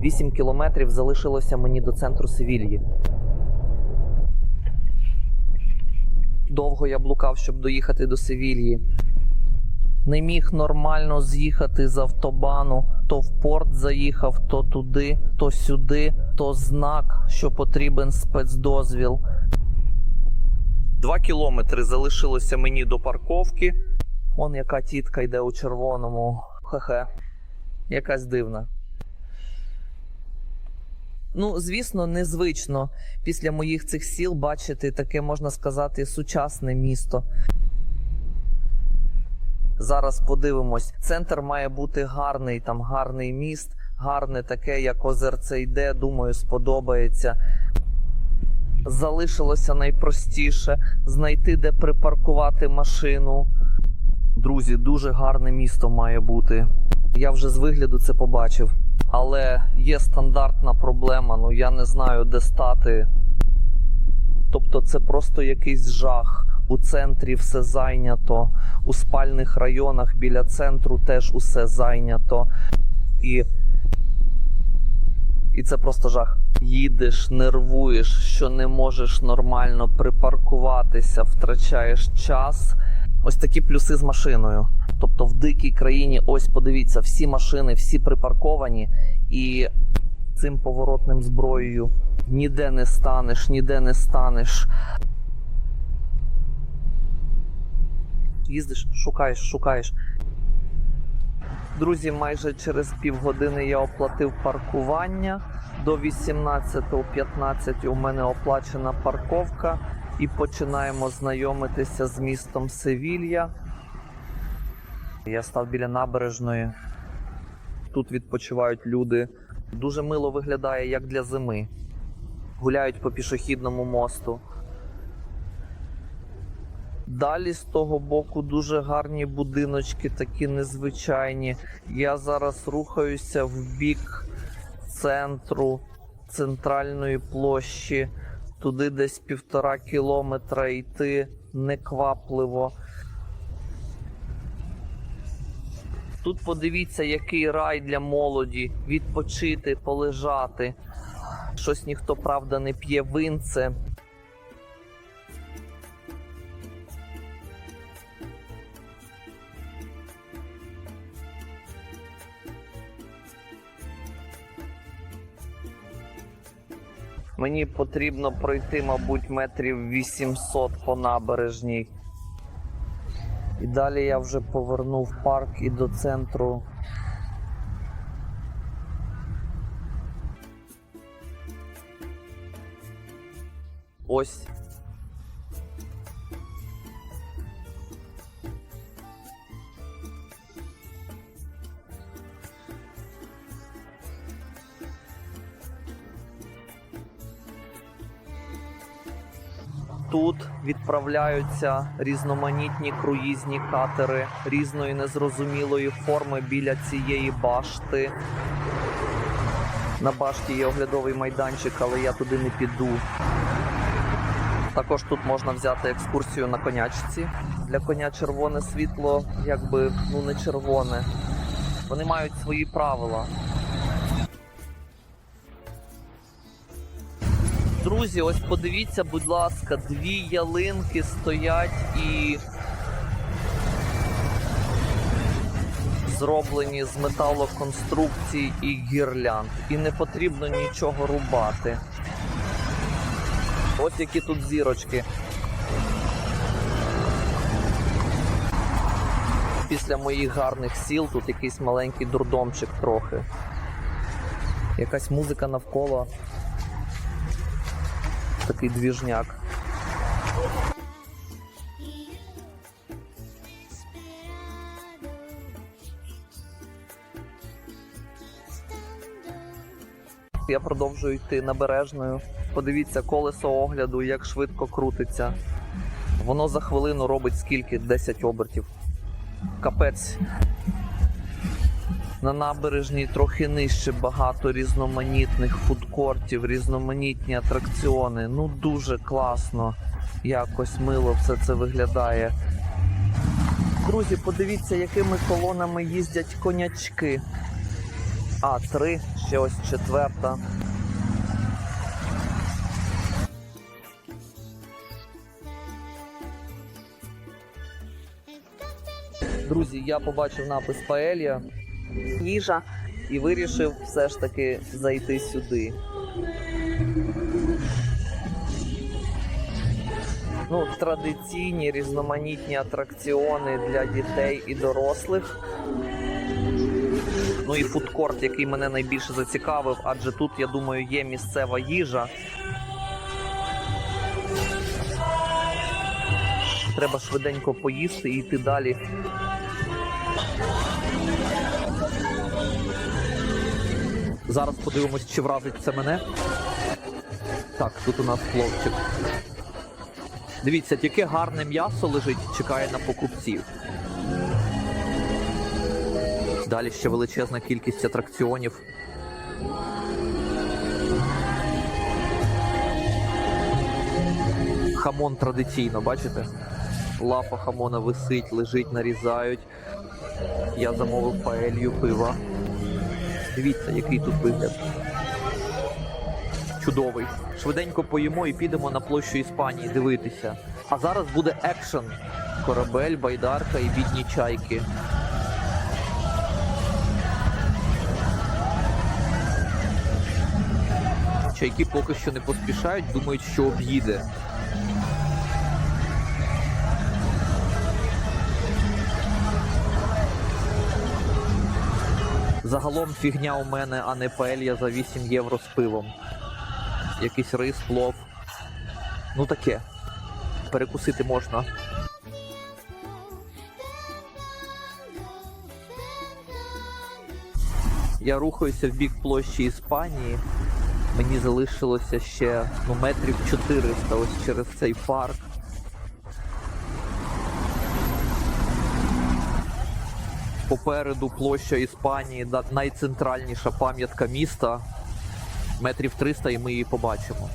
8 кілометрів залишилося мені до центру Севільї. Довго я блукав, щоб доїхати до Севільї. Не міг нормально з'їхати з автобану. То в порт заїхав, то туди, то сюди, то знак, що потрібен спецдозвіл. Два кілометри залишилося мені до парковки. Он яка тітка йде у червоному. Хе-хе. Якась дивна. Ну, звісно, незвично після моїх цих сіл бачити таке, можна сказати, сучасне місто. Зараз подивимось. Центр має бути гарний, там гарний міст, гарне таке, як озерце йде. Думаю, сподобається. Залишилося найпростіше знайти, де припаркувати машину. Друзі, дуже гарне місто має бути. Я вже з вигляду це побачив. Але є стандартна проблема, ну я не знаю, де стати. Тобто це просто якийсь жах. У центрі все зайнято, у спальних районах біля центру теж усе зайнято. І, і це просто жах. Їдеш, нервуєш, що не можеш нормально припаркуватися, втрачаєш час. Ось такі плюси з машиною. Тобто в дикій країні, ось подивіться, всі машини, всі припарковані, і цим поворотним зброєю ніде не станеш, ніде не станеш. Їздиш, шукаєш, шукаєш. Друзі, майже через півгодини я оплатив паркування. До 18.15 у мене оплачена парковка. І починаємо знайомитися з містом Севілья. Я став біля набережної. Тут відпочивають люди. Дуже мило виглядає, як для зими. Гуляють по пішохідному мосту. Далі з того боку дуже гарні будиночки, такі незвичайні. Я зараз рухаюся в бік центру центральної площі. Туди десь півтора кілометра йти неквапливо. Тут подивіться, який рай для молоді. Відпочити, полежати. Щось ніхто, правда, не п'є винце. Мені потрібно пройти, мабуть, метрів 800 по набережній. Далі я вже повернув парк і до центру. Ось. Тут відправляються різноманітні круїзні катери різної незрозумілої форми біля цієї башти. На башті є оглядовий майданчик, але я туди не піду. Також тут можна взяти екскурсію на конячці. Для коня червоне світло, якби ну не червоне. Вони мають свої правила. Друзі, ось подивіться, будь ласка, дві ялинки стоять і зроблені з металоконструкцій і гірлянд. І не потрібно нічого рубати. Ось які тут зірочки. Після моїх гарних сіл тут якийсь маленький дурдомчик трохи. Якась музика навколо. Такий двіжняк. Я продовжую йти набережною. Подивіться колесо огляду, як швидко крутиться. Воно за хвилину робить скільки? 10 обертів. Капець. На набережній трохи нижче багато різноманітних фудкортів, різноманітні атракціони. Ну дуже класно. Якось мило все це виглядає. Друзі, подивіться, якими колонами їздять конячки. А, три, ще ось четверта. Друзі, я побачив напис Паелья, їжа, і вирішив все ж таки зайти сюди. Ну, традиційні різноманітні атракціони для дітей і дорослих. Ну і фудкорт, який мене найбільше зацікавив, адже тут, я думаю, є місцева їжа. Треба швиденько поїсти і йти далі. Зараз подивимось, чи вразить це мене. Так, тут у нас хлопчик. Дивіться, яке гарне м'ясо лежить, чекає на покупців. Далі ще величезна кількість атракціонів. Хамон традиційно, бачите? Лапа хамона висить, лежить, нарізають. Я замовив паелью пива. Дивіться, який тут вигляд. Чудовий. Швиденько поїмо і підемо на площу Іспанії дивитися. А зараз буде екшен. Корабель, байдарка і бідні чайки. Чайки поки що не поспішають, думають, що об'їде. Загалом фігня у мене, а не паелья за 8 євро з пивом. Якийсь рис, плов. Ну таке. Перекусити можна. Я рухаюся в бік площі Іспанії. Мені залишилося ще ну, метрів 400 ось через цей парк. Попереду площа Іспанії, найцентральніша пам'ятка міста. Метрів 300 і ми її побачимо.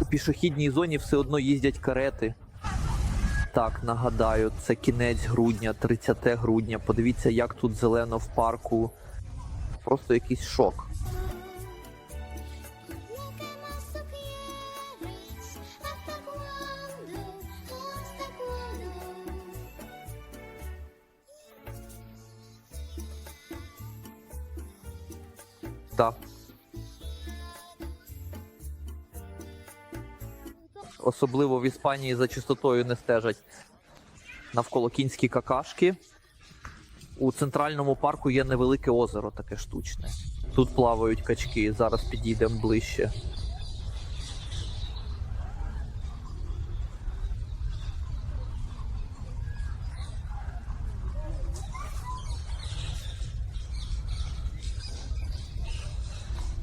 У пішохідній зоні все одно їздять карети. Так, нагадаю, це кінець грудня, 30 грудня. Подивіться, як тут зелено в парку. Просто якийсь шок. Особливо в Іспанії за чистотою не стежать навколо кінські какашки. У центральному парку є невелике озеро, таке штучне. Тут плавають качки, зараз підійдемо ближче.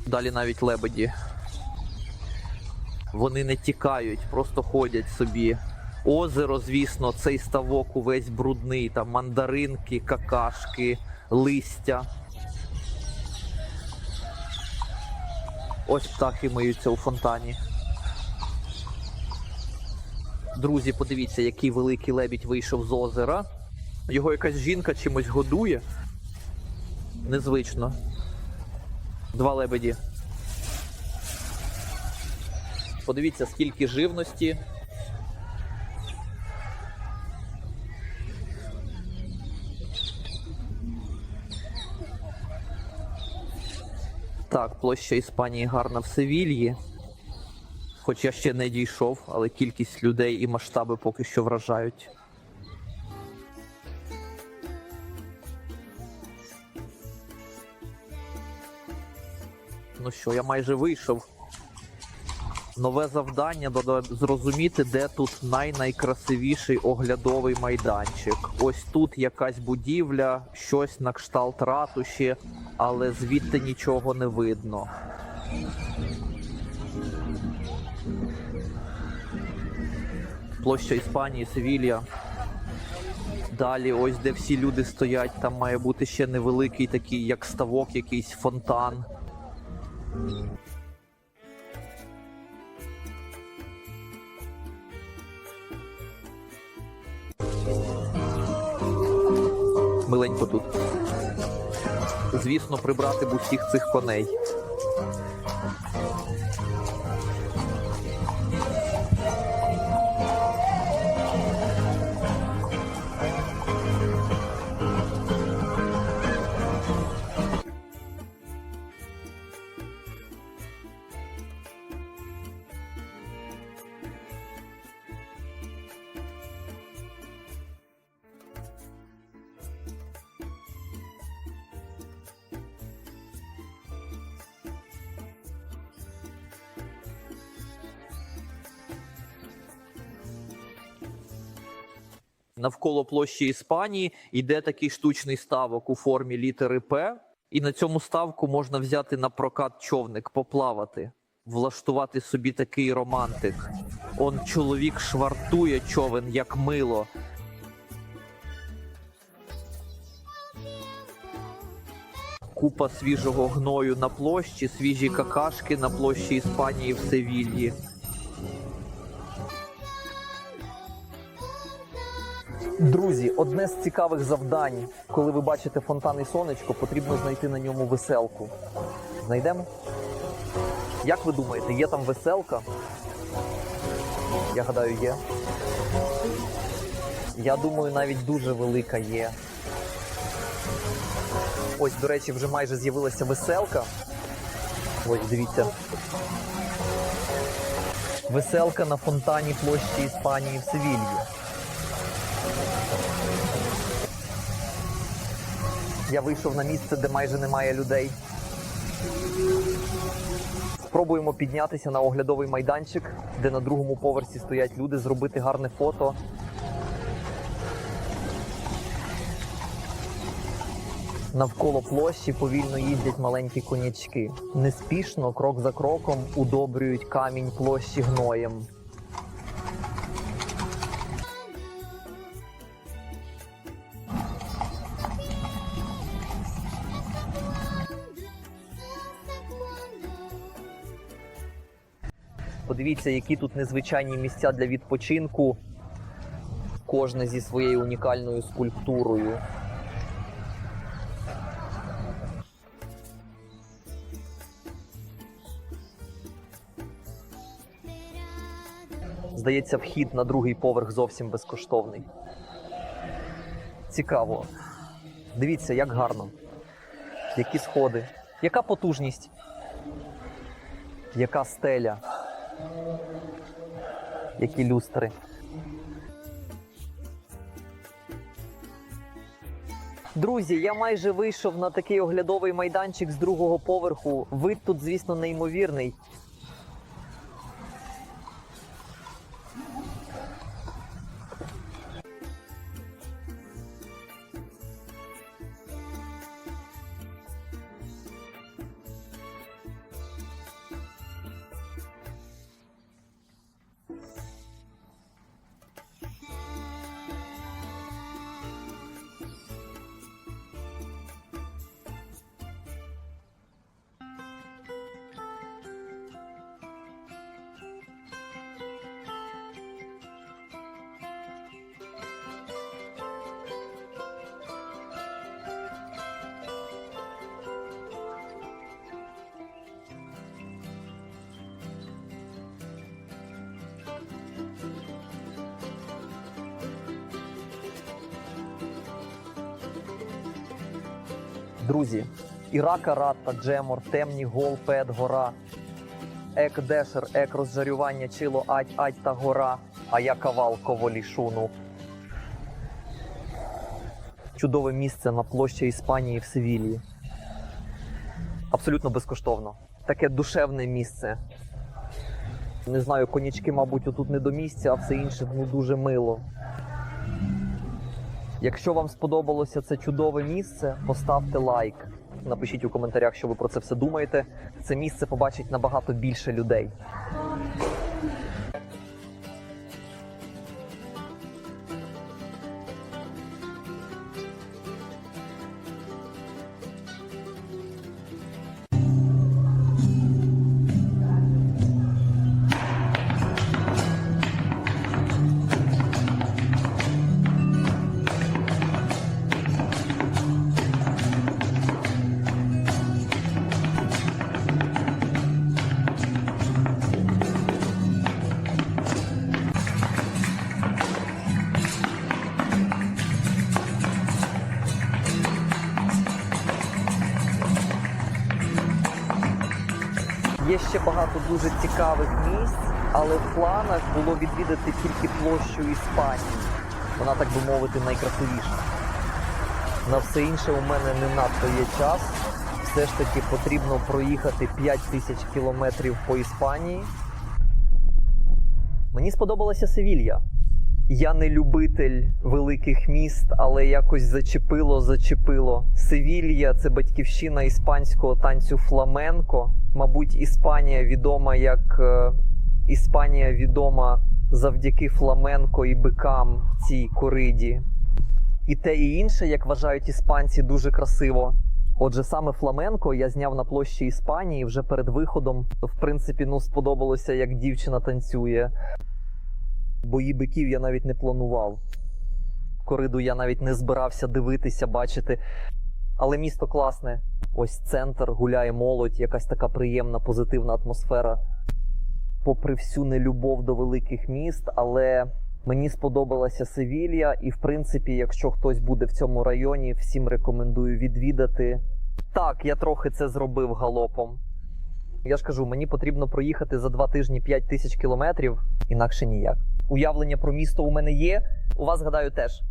Далі навіть лебеді. Вони не тікають, просто ходять собі. Озеро, звісно, цей ставок увесь брудний, там мандаринки, какашки, листя. Ось птахи миються у фонтані. Друзі, подивіться, який великий лебідь вийшов з озера. Його якась жінка чимось годує. Незвично. Два лебеді. Подивіться, скільки живності. Так, площа Іспанії гарна в Севільї. Хоч я ще не дійшов, але кількість людей і масштаби поки що вражають. Ну що, я майже вийшов. Нове завдання зрозуміти, де тут най-найкрасивіший оглядовий майданчик. Ось тут якась будівля, щось на кшталт ратуші, але звідти нічого не видно. Площа Іспанії, Севілья. Далі, ось де всі люди стоять, там має бути ще невеликий такий, як ставок, якийсь фонтан. Миленько тут. звісно, прибрати б усіх цих коней. Навколо площі Іспанії йде такий штучний ставок у формі літери П, і на цьому ставку можна взяти на прокат човник, поплавати, влаштувати собі такий романтик. Он чоловік швартує човен як мило. Купа свіжого гною на площі, свіжі какашки на площі Іспанії в Севільї. Друзі, одне з цікавих завдань, коли ви бачите фонтан і сонечко, потрібно знайти на ньому веселку. Знайдемо? Як ви думаєте, є там веселка? Я гадаю, є. Я думаю, навіть дуже велика є. Ось, до речі, вже майже з'явилася веселка. Ось, дивіться. Веселка на фонтані площі Іспанії в Севільї. Я вийшов на місце, де майже немає людей. Спробуємо піднятися на оглядовий майданчик, де на другому поверсі стоять люди, зробити гарне фото. Навколо площі повільно їздять маленькі конячки. Неспішно, крок за кроком, удобрюють камінь площі гноєм. Подивіться, які тут незвичайні місця для відпочинку. Кожне зі своєю унікальною скульптурою. Здається, вхід на другий поверх зовсім безкоштовний. Цікаво. Дивіться, як гарно. Які сходи. Яка потужність? Яка стеля? Які люстри? Друзі, я майже вийшов на такий оглядовий майданчик з другого поверху. Вид тут, звісно, неймовірний. Друзі, Ірака Ратта, Джемор, Темні Гол, Пет, Гора, Ек Дешер, Ек розжарювання, Чило, Ать, Ать та Гора, а я кавал коволі шуну. Чудове місце на площі Іспанії в Севілії. Абсолютно безкоштовно. Таке душевне місце. Не знаю, конячки, мабуть, отут не до місця, а все інше ну, дуже мило. Якщо вам сподобалося це чудове місце, поставте лайк. Напишіть у коментарях, що ви про це все думаєте. Це місце побачить набагато більше людей. Ще багато дуже цікавих місць, але в планах було відвідати тільки площу Іспанії. Вона, так би мовити, найкрасивіша. На все інше у мене не надто є час. Все ж таки потрібно проїхати 5 тисяч кілометрів по Іспанії. Мені сподобалася Севілья. Я не любитель великих міст, але якось зачепило, зачепило. Севілья це батьківщина іспанського танцю фламенко. Мабуть, Іспанія відома як е, Іспанія відома завдяки фламенко і бикам цій кориді. І те і інше, як вважають іспанці, дуже красиво. Отже, саме фламенко я зняв на площі Іспанії вже перед виходом. В принципі, ну сподобалося, як дівчина танцює. Бої биків я навіть не планував. Кориду я навіть не збирався дивитися, бачити. Але місто класне. Ось центр, гуляє молодь, якась така приємна, позитивна атмосфера. Попри всю нелюбов до великих міст, але мені сподобалася Севілья, і в принципі, якщо хтось буде в цьому районі, всім рекомендую відвідати. Так, я трохи це зробив галопом. Я ж кажу, мені потрібно проїхати за два тижні 5 тисяч кілометрів, інакше ніяк. Уявлення про місто у мене є. У вас, гадаю, теж.